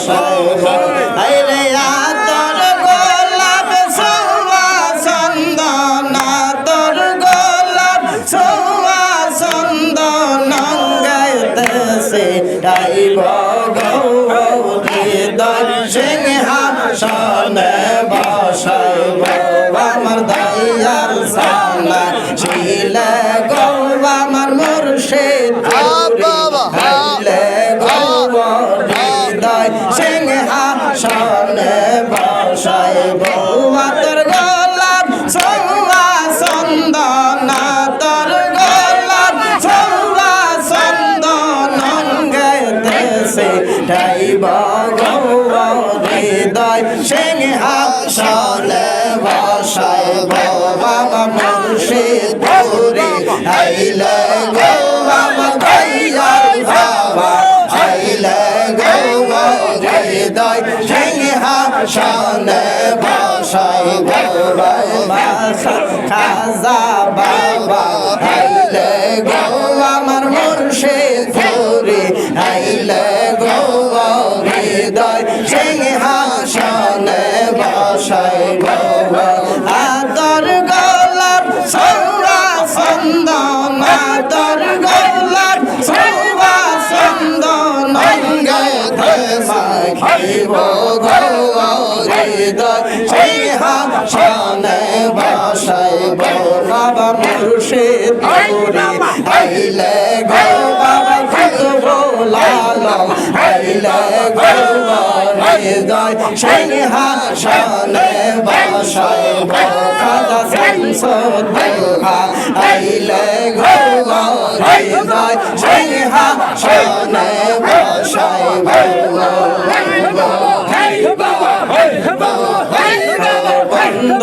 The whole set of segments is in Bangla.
বসাইব আইরে আতর গোলাপ ডাইব গৌরীদয় সিংহাসনে বসাইব বাবা মুর্শিদ পুরী আইলে খাজা বাবা আইলে গো আমার মুর্শিদ পুরী আইলে গো হৃদয় সিংহাসনে বসাইব আদর গোলাপ, সৌরা চন্দন, আদর গোলাপ, সৌরা চন্দন গাইতে মাখিব গৌরীদয় সিংহাসনে মুর্শিদ আইলে গো বাবা লালম আইলে গো হৃদয় সিংহাসনে বসাইব খাজা শামসুদ্দৌলা আইলে গো হৃদয় সিংহাসনে বসাইব বন্ধ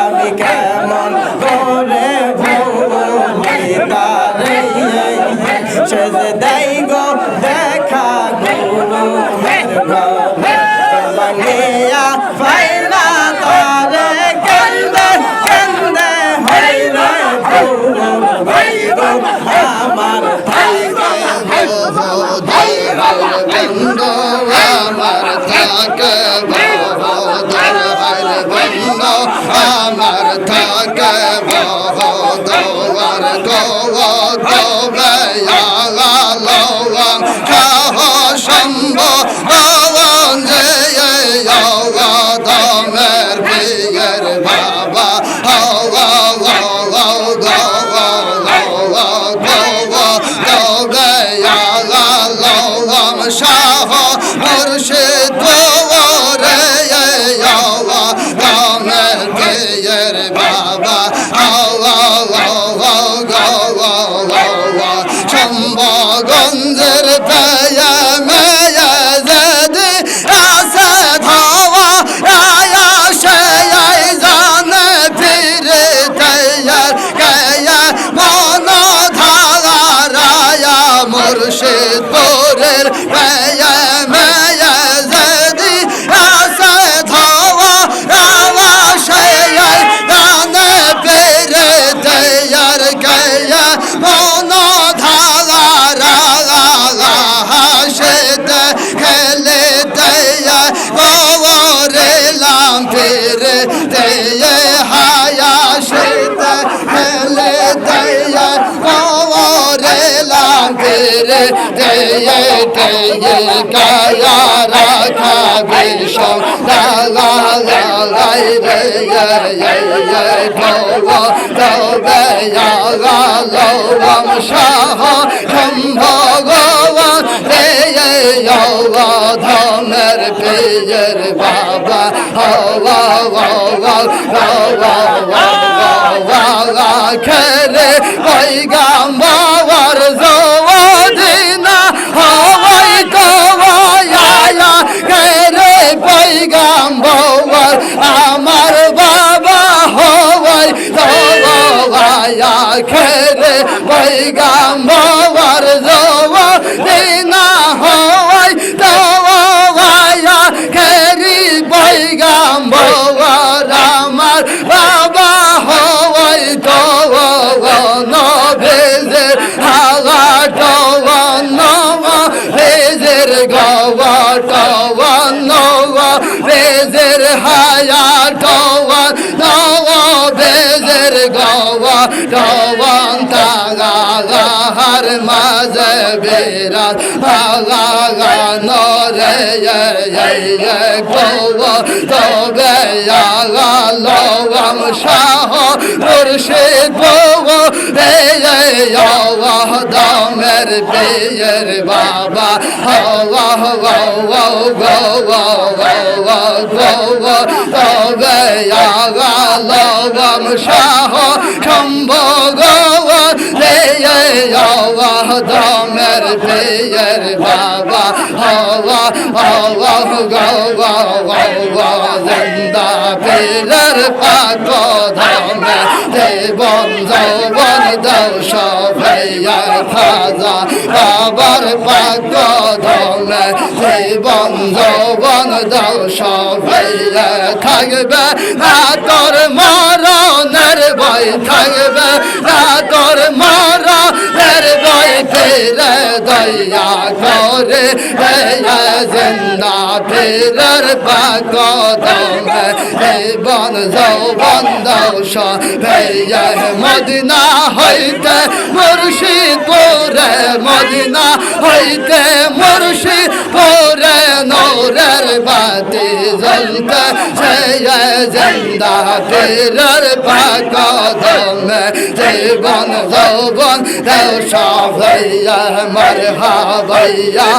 আমি কেমন করে তারে সাজে দেই গো দেখা গো ঘরে বাঙ্গিয়া ফাইনা তারে কান্দে কান্দে হইরে ভুল আমার বন্ধু আমার থাকে শাহ মুর্শিদ right. লাম ফিরে দেয়ে দেয়ে কায়া রাখা বিষম লা লা লা রে ye ye ঢোল তবে আগা লৌরম শাহ সম্ভগবান রে পীর বাবা হওয়া হওয়া হওয়া হওয়া খেলে পৈগাম্বর কওয়ায়া খেলে পৈগাম্বর জওয়াদিনা টওয়া তাগা হার মাঝে বেরাত আগা নরে গওয়া তবে আগা লওয়াম শাহ মুর্শিদ বউ রে দামের পেয়ের বাবা। হওয়া তবে আগা লওয়াম শাহ সম্ভ গওয়া রে। আল্লাহ দামের পেয়ের বাবা। হওয়া হওয়া গওয়া হওয়া। জিন্দা পীরের পাক ধামে দেবন যৌবন দৌস ভাইয়া খাজা বাবার পাক ধামে দেবন যৌবন দাও ভাইয়া থাকবে না তোর মারণের ভয় থাকবে না তোর মারণের ভয় ফিরে দয়া করে দয়া জিন্দা ফিরের পাক ধামে দেবন যৌবন দৌস ভাইয়া মদিনা হইতে মুর্শিদপুরে, মদিনা হইতে মুর্শিদপুরে নৌরের বাতি জ্বলতে সে জিন্দা ফিরের পাক জীবন যৌবন দেশ ভাইয়া মর হাবাইয়া